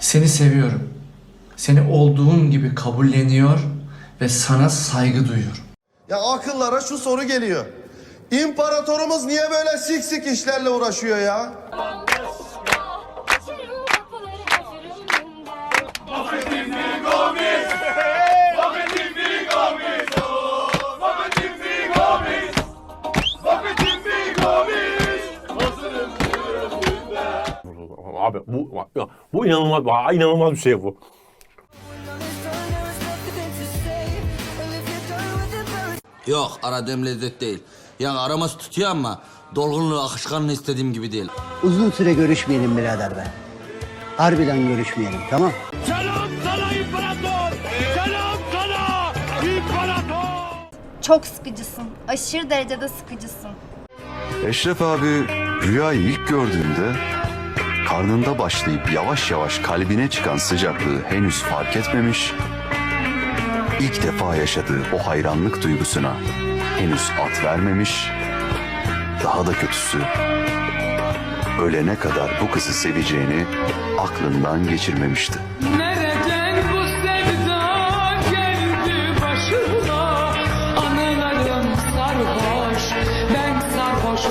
Seni seviyorum. Seni olduğun gibi kabulleniyor ve sana saygı duyuyorum. Ya akıllara şu soru geliyor. İmparatorumuz niye böyle sik sik işlerle uğraşıyor ya? Abi bu ya, bu inanılmaz aa, inanılmaz bir şey bu. Yok aradığım lezzet değil. Yani araması tutuyor ama dolgunluğu akışkanlığı istediğim gibi değil. Uzun süre görüşmeyelim birader be. Harbiden görüşmeyelim tamam. Çok sıkıcısın. Aşırı derecede sıkıcısın. Eşref abi rüyayı ilk gördüğünde karnında başlayıp yavaş yavaş kalbine çıkan sıcaklığı henüz fark etmemiş. İlk defa yaşadığı o hayranlık duygusuna henüz at vermemiş. Daha da kötüsü ölene kadar bu kızı seveceğini aklından geçirmemişti. Nereden bu sevda geldi başıma Anılarım sarhoş Ben sarhoş